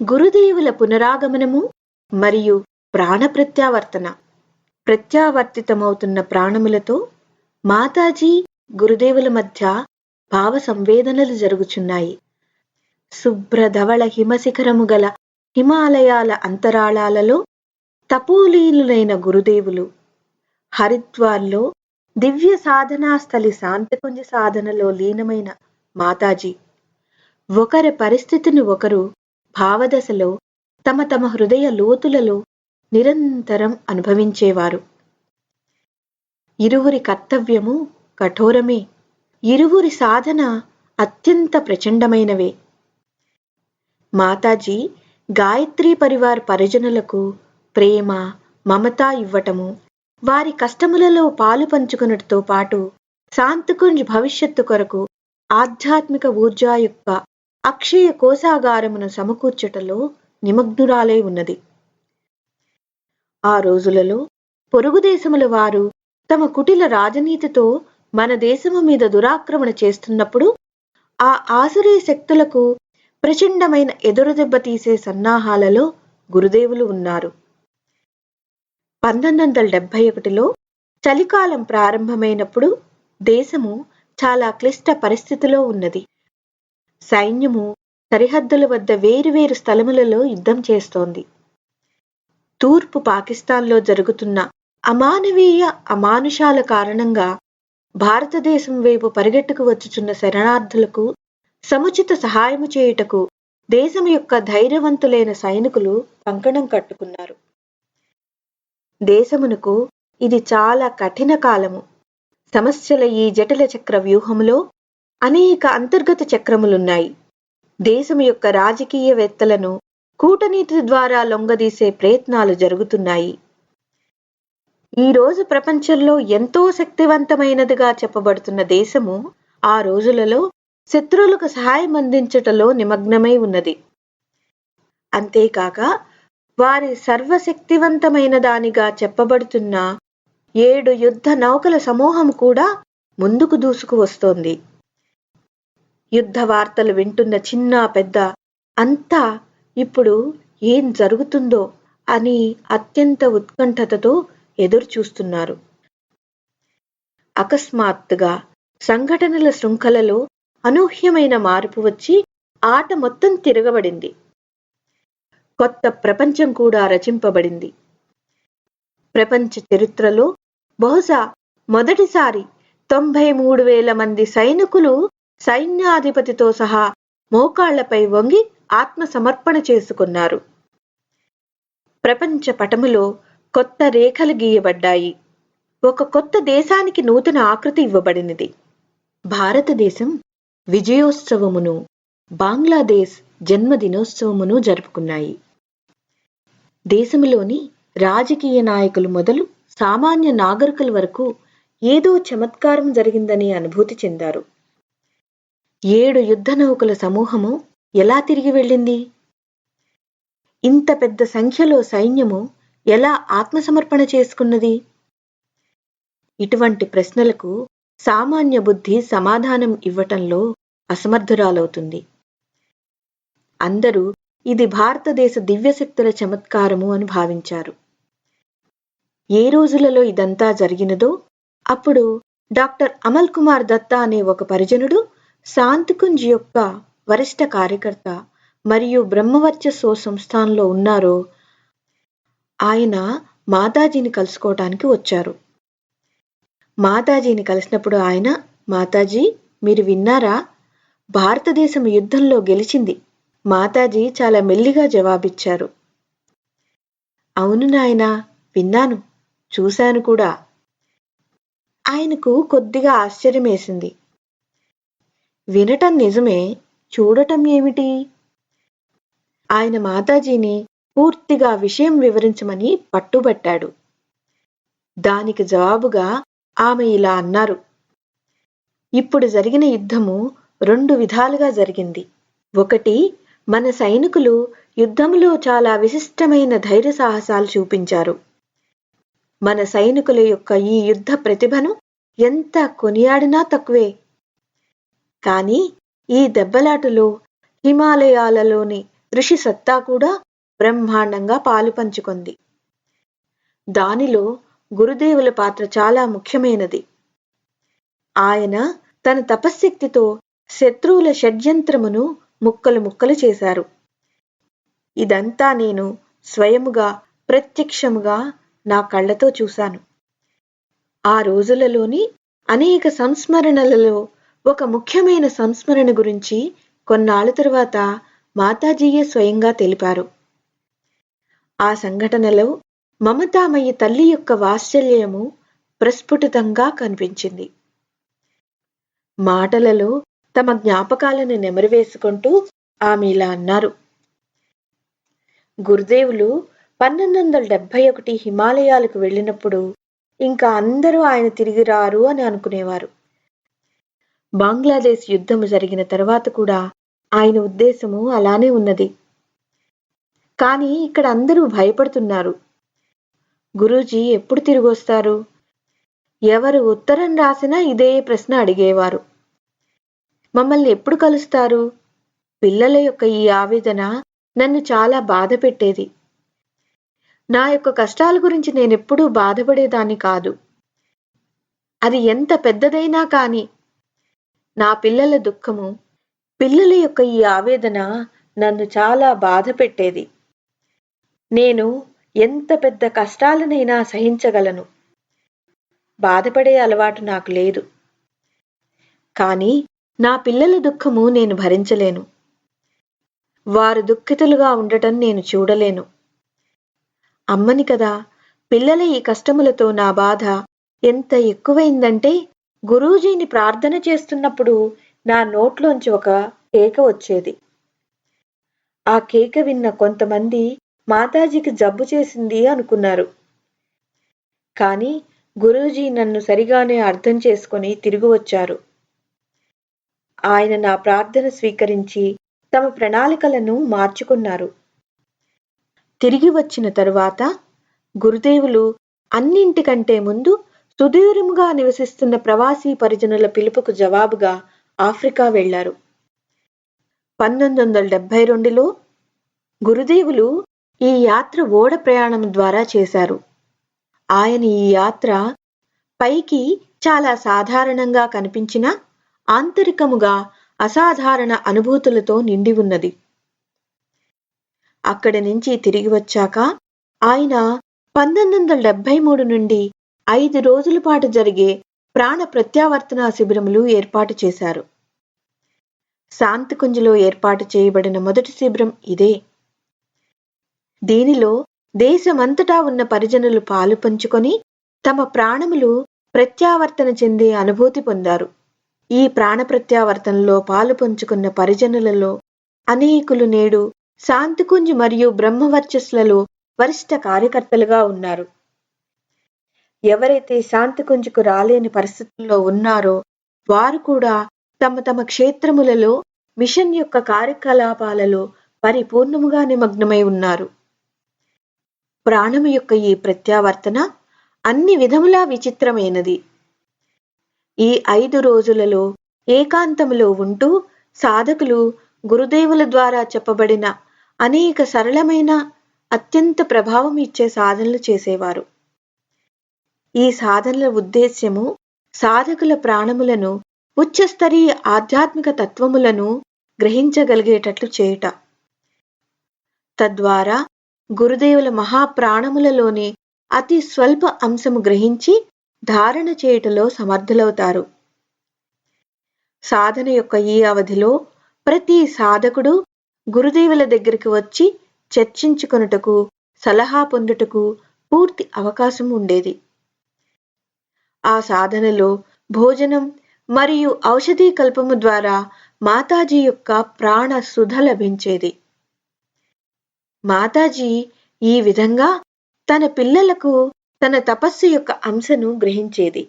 గురుదేవుల పునరాగమనము మరియు ప్రాణ ప్రత్యావర్తన ప్రత్యావర్తితమవుతున్న ప్రాణములతో మాతాజీ గురుదేవుల మధ్య భావ సంవేదనలు జరుగుచున్నాయి. శుభ్రధవళ హిమశిఖరము గల హిమాలయాల అంతరాళాలలో తపోలీనులైన గురుదేవులు హరిద్వార్లో దివ్య సాధనా స్థలి శాంతికుంజ సాధనలో లీనమైన మాతాజీ. ఒకరి పరిస్థితిని ఒకరు భావదశలో తమ తమ హృదయ లోతులలో నిరంతరం అనుభవించేవారు. ఇరువురి కర్తవ్యము కఠోరమే. ఇరువురి సాధన అత్యంత ప్రచండమైనవే. మాతాజీ గాయత్రీ పరివార్ పరిజనులకు ప్రేమ మమత ఇవ్వటము వారి కష్టములలో పాలు పంచుకున్నటితో పాటు శాంతికుంజ్ భవిష్యత్తు కొరకు ఆధ్యాత్మిక ఊర్జాయుక్త అక్షయ కోశాగారమును సమకూర్చుటలో నిమగ్నురాలై ఉన్నది. ఆ రోజులలో పొరుగు దేశముల వారు తమ కుటిల రాజనీతితో మన దేశము మీద దురాక్రమణ చేస్తున్నప్పుడు ఆ ఆసురీ శక్తులకు ప్రచండమైన ఎదురుదెబ్బ తీసే సన్నాహాలలో గురుదేవులు ఉన్నారు. పంతొమ్మిది వందల డెబ్బై ఒకటిలో చలికాలం ప్రారంభమైనప్పుడు దేశము చాలా క్లిష్ట పరిస్థితిలో ఉన్నది. సైన్యము సరిహద్దుల వద్ద వేరువేరు స్థలములలో యుద్ధం చేస్తోంది. తూర్పు పాకిస్తాన్లో జరుగుతున్న అమానవీయ అమానుషాల కారణంగా భారతదేశం వైపు పరిగెట్టుకు వచ్చుచున్న శరణార్థులకు సముచిత సహాయము చేయుటకు దేశం యొక్క ధైర్యవంతులైన సైనికులు కంకణం కట్టుకున్నారు. దేశమునకు ఇది చాలా కఠిన కాలము. సమస్యల ఈ జటిల చక్ర వ్యూహంలో అనేక అంతర్గత చక్రములున్నాయి. దేశం యొక్క రాజకీయవేత్తలను కూటనీతి ద్వారా లొంగదీసే ప్రయత్నాలు జరుగుతున్నాయి. ఈ రోజు ప్రపంచంలో ఎంతో శక్తివంతమైనదిగా చెప్పబడుతున్న దేశము ఆ రోజులలో శత్రువులకు సహాయం అందించటలో నిమగ్నమై ఉన్నది. అంతేకాక వారి సర్వశక్తివంతమైన దానిగా చెప్పబడుతున్న ఏడు యుద్ధ నౌకల సమూహం కూడా ముందుకు దూసుకు వస్తోంది యుద్ధ వార్తలు వింటున్న చిన్న పెద్ద అంతా ఇప్పుడు ఏం జరుగుతుందో అని అత్యంత ఉత్కంఠతతో ఎదురు చూస్తున్నారు అకస్మాత్తుగా సంఘటనల శృంఖలలో అనూహ్యమైన మార్పు వచ్చి ఆట మొత్తం తిరగబడింది. కొత్త ప్రపంచం కూడా రచింపబడింది. ప్రపంచ చరిత్రలో బహుశా మొదటిసారి తొంభై మూడు వేల మంది సైనికులు సైన్యాధిపతితో సహా మోకాళ్ళపై వంగి ఆత్మ సమర్పణ చేసుకున్నారు. ప్రపంచ పటములో కొత్త రేఖలు గీయబడ్డాయి. ఒక కొత్త దేశానికి నూతన ఆకృతి ఇవ్వబడినది. భారతదేశం విజయోత్సవమును బంగ్లాదేశ్ జన్మదినోత్సవమును జరుపుకున్నాయి. దేశంలోని రాజకీయ నాయకులు మొదలు సామాన్య నాగరికుల వరకు ఏదో చమత్కారం జరిగిందని అనుభూతి చెందారు. ఏడు యుద్ధ నౌకల సమూహము ఎలా తిరిగి వెళ్ళింది? ఇంత పెద్ద సంఖ్యలో సైన్యము ఎలా ఆత్మసమర్పణ చేసుకున్నది? ఇటువంటి ప్రశ్నలకు సామాన్య బుద్ధి సమాధానం ఇవ్వటంలో అసమర్థురాలవుతుంది. అందరూ ఇది భారతదేశ దివ్యశక్తుల చమత్కారము అని భావించారు. ఏ రోజులలో ఇదంతా జరిగినదో అప్పుడు డాక్టర్ అమల్ కుమార్ దత్తా అనే ఒక పరిజనుడు శాంతికుంజ్ యొక్క వరిష్ఠ కార్యకర్త మరియు బ్రహ్మవర్చస్వ సంస్థానంలో ఉన్నారో ఆయన మాతాజీని కలుసుకోవటానికి వచ్చారు. మాతాజీని కలిసినప్పుడు ఆయన మాతాజీ మీరు విన్నారా? భారతదేశం యుద్ధంలో గెలిచింది. మాతాజీ చాలా మెల్లిగా జవాబిచ్చారు. అవును నాయన విన్నాను చూశాను కూడా. ఆయనకు కొద్దిగా ఆశ్చర్యమేసింది. వినటం నిజమే చూడటం ఏమిటి? ఆయన మాతాజీని పూర్తిగా విషయం వివరించమని పట్టుబట్టాడు. దానికి జవాబుగా ఆమె ఇలా అన్నారు. ఇప్పుడు జరిగిన యుద్ధము రెండు విధాలుగా జరిగింది. ఒకటి మన సైనికులు యుద్ధంలో చాలా విశిష్టమైన ధైర్య సాహసాలు చూపించారు. మన సైనికుల యొక్క ఈ యుద్ధ ప్రతిభను ఎంత కొనియాడినా తక్కువే. కానీ ఈ దెబ్బలాటలో హిమాలయాలలోని ఋషి సత్తా కూడా బ్రహ్మాండంగా పాలు పంచుకుంది. దానిలో గురుదేవుల పాత్ర చాలా ముఖ్యమైనది. ఆయన తన తపశ్శక్తితో శత్రువుల షడ్యంత్రమును ముక్కలు ముక్కలు చేశారు. ఇదంతా నేను స్వయముగా ప్రత్యక్షముగా నా కళ్ళతో చూశాను. ఆ రోజులలోని అనేక సంస్మరణలలో ఒక ముఖ్యమైన సంస్మరణ గురించి కొన్నాళ్ళ తరువాత మాతాజీయే స్వయంగా తెలిపారు. ఆ సంఘటనలో మమతామయ్య తల్లి యొక్క వాత్సల్యము ప్రస్ఫుటితంగా కనిపించింది. మాటలలో తమ జ్ఞాపకాలను నెమరవేసుకుంటూ ఆమె ఇలా అన్నారు. గురుదేవులు పన్నెండు వందల డెబ్బై ఒకటి హిమాలయాలకు వెళ్ళినప్పుడు ఇంకా అందరూ ఆయన తిరిగి రారు అని అనుకునేవారు. బంగ్లాదేశ్ యుద్ధము జరిగిన తర్వాత కూడా ఆయన ఉద్దేశము అలానే ఉన్నది. కానీ ఇక్కడ అందరూ భయపడుతున్నారు. గురూజీ ఎప్పుడు తిరిగి వస్తారు ఎవరు ఉత్తరం రాసినా ఇదే ప్రశ్న అడిగేవారు. మమ్మల్ని ఎప్పుడు కలుస్తారు? పిల్లల యొక్క ఈ ఆవేదన నన్ను చాలా బాధ పెట్టేది. నా యొక్క కష్టాల గురించి నేనెప్పుడూ బాధపడేదాన్ని కాదు. అది ఎంత పెద్దదైనా కానీ నా పిల్లల దుఃఖము పిల్లల యొక్క ఈ ఆవేదన నన్ను చాలా బాధ పెట్టేది. నేను ఎంత పెద్ద కష్టాలనైనా సహించగలను. బాధపడే అలవాటు నాకు లేదు. కానీ నా పిల్లల దుఃఖము నేను భరించలేను. వారు దుఃఖితులుగా ఉండటం నేను చూడలేను. అమ్మని కదా పిల్లల ఈ కష్టములతో నా బాధ ఎంత ఎక్కువైందంటే గురూజీని ప్రార్థన చేస్తున్నప్పుడు నా నోట్లోంచి ఒక కేక వచ్చేది. ఆ కేక విన్న కొంతమంది మాతాజీకి జబ్బు చేసింది అనుకున్నారు. కానీ గురూజీ నన్ను సరిగానే అర్థం చేసుకుని తిరిగి వచ్చారు. ఆయన నా ప్రార్థన స్వీకరించి తమ ప్రణాళికలను మార్చుకున్నారు. తిరిగి వచ్చిన తరువాత గురుదేవులు అన్నింటికంటే ముందు సుదూరముగా నివసిస్తున్న ప్రవాసీ పరిజనుల పిలుపుకు జవాబుగా ఆఫ్రికా వెళ్ళారు. పంతొమ్మిది వందల డెబ్బై రెండులో గురుదేవులు ఈ యాత్ర ఓడ ప్రయాణం ద్వారా చేశారు. ఆయన ఈ యాత్ర పైకి చాలా సాధారణంగా కనిపించిన ఆంతరికముగా అసాధారణ అనుభూతులతో నిండి ఉన్నది. అక్కడి నుంచి తిరిగి వచ్చాక ఆయన పంతొమ్మిది వందల డెబ్బై మూడు నుండి ఐదు రోజుల పాటు జరిగే ప్రాణ ప్రత్యావర్తన శిబిరములు ఏర్పాటు చేశారు. శాంతికుంజలో ఏర్పాటు చేయబడిన మొదటి శిబిరం ఇదే. దీనిలో దేశమంతటా ఉన్న పరిజనులు పాలు పంచుకొని తమ ప్రాణములు ప్రత్యావర్తన చెందే అనుభూతి పొందారు. ఈ ప్రాణ ప్రత్యావర్తనలో పాలు పంచుకున్న పరిజనులలో అనేకులు నేడు శాంతికుంజ్ మరియు బ్రహ్మవర్చస్లలో వరిష్ట కార్యకర్తలుగా ఉన్నారు. ఎవరైతే శాంతికుంజుకు రాలేని పరిస్థితుల్లో ఉన్నారో వారు కూడా తమ తమ క్షేత్రములలో మిషన్ యొక్క కార్యకలాపాలలో పరిపూర్ణముగా నిమగ్నమై ఉన్నారు. ప్రాణము యొక్క ఈ ప్రత్యావర్తన అన్ని విధములా విచిత్రమైనది. ఈ ఐదు రోజులలో ఏకాంతములో ఉంటూ సాధకులు గురుదేవుల ద్వారా చెప్పబడిన అనేక సరళమైన అత్యంత ప్రభావం ఇచ్చే సాధనలు చేసేవారు. ఈ సాధనల ఉద్దేశ్యము సాధకుల ప్రాణములను ఉచ్చస్తరీయ ఆధ్యాత్మిక తత్వములను గ్రహించగలిగేటట్లు చేయుట. తద్వారా గురుదేవుల మహాప్రాణములలోని అతి స్వల్ప అంశము గ్రహించి ధారణ చేయుటలో సమర్థులవుతారు. సాధన యొక్క ఈ అవధిలో ప్రతి సాధకుడు గురుదేవుల దగ్గరికి వచ్చి చర్చించుకొనుటకు సలహా పొందుటకు పూర్తి అవకాశం ఉండేది. ఆ సాధనలో భోజనం మరియు ఔషధీ కల్పము ద్వారా మాతాజీ యొక్క ప్రాణ సుధ లభించేది. మాతాజీ ఈ విధంగా తన పిల్లలకు తన తపస్సు యొక్క అంశను గ్రహించేది.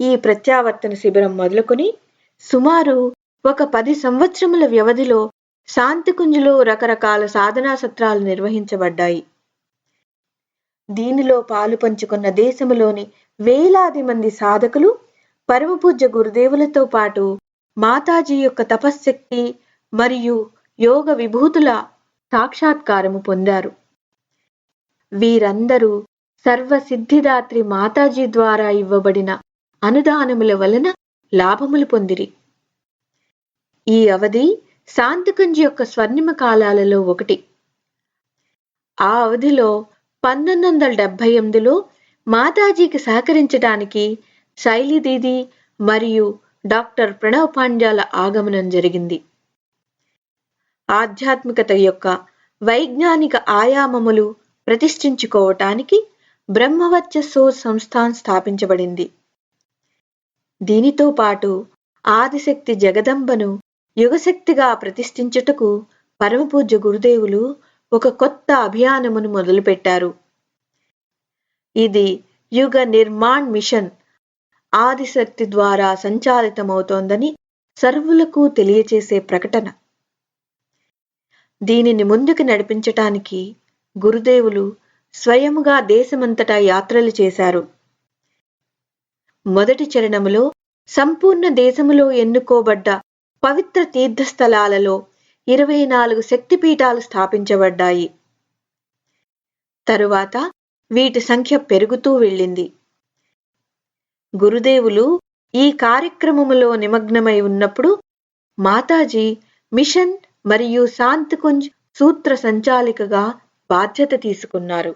ఈ ప్రత్యావర్తన శిబిరం మొదలుకొని సుమారు ఒక పది సంవత్సరముల వ్యవధిలో శాంతికుంజులో రకరకాల సాధనా సత్రాలు నిర్వహించబడ్డాయి. దీనిలో పాలు పంచుకున్న దేశములోని వేలాది మంది సాధకులు పరమపూజ్య గురుదేవులతో పాటు మాతాజీ యొక్క తపశ్శక్తి మరియు యోగ విభూతుల సాక్షాత్కారము పొందారు. వీరందరూ సర్వసిద్ధిదాత్రి మాతాజీ ద్వారా ఇవ్వబడిన అనుదానముల వలన లాభములు పొందిరి. ఈ అవధి శాంతికుంజ్ యొక్క స్వర్ణిమ కాలాలలో ఒకటి. ఆ అవధిలో పంతొమ్మిది వందల డెబ్బై ఎనిమిదిలో మాతాజీకి సహకరించడానికి శైలి దీది మరియు డాక్టర్ ప్రణవ్ పాండ్యాల ఆగమనం జరిగింది. ఆధ్యాత్మికత యొక్క వైజ్ఞానిక ఆయామములు ప్రతిష్ఠించుకోవటానికి బ్రహ్మవచ్చసో సంస్థాన్ స్థాపించబడింది. దీనితో పాటు ఆదిశక్తి జగదంబను యుగశక్తిగా ప్రతిష్ఠించుటకు పరమపూజ్య గురుదేవులు ఒక కొత్త అభియానమును మొదలుపెట్టారు. ఇది యుగ నిర్మాణ్ మిషన్ ఆదిశక్తి ద్వారా సంచాలితమవుతోందని సర్వులకు తెలియచేసే ప్రకటన. దీనిని ముందుకు నడిపించటానికి గురుదేవులు స్వయముగా దేశమంతటా యాత్రలు చేశారు. మొదటి చరణములో సంపూర్ణ దేశములో ఎన్నుకోబడ్డ పవిత్ర తీర్థస్థలాలలో ఇరవై నాలుగు శక్తిపీఠాలు స్థాపించబడ్డాయి. తరువాత వీటి సంఖ్య పెరుగుతూ వెళ్ళింది. గురుదేవులు ఈ కార్యక్రమములో నిమగ్నమై ఉన్నప్పుడు మాతాజీ మిషన్ మరియు శాంతికుంజ్ సూత్ర సంచాలికగా బాధ్యత తీసుకున్నారు.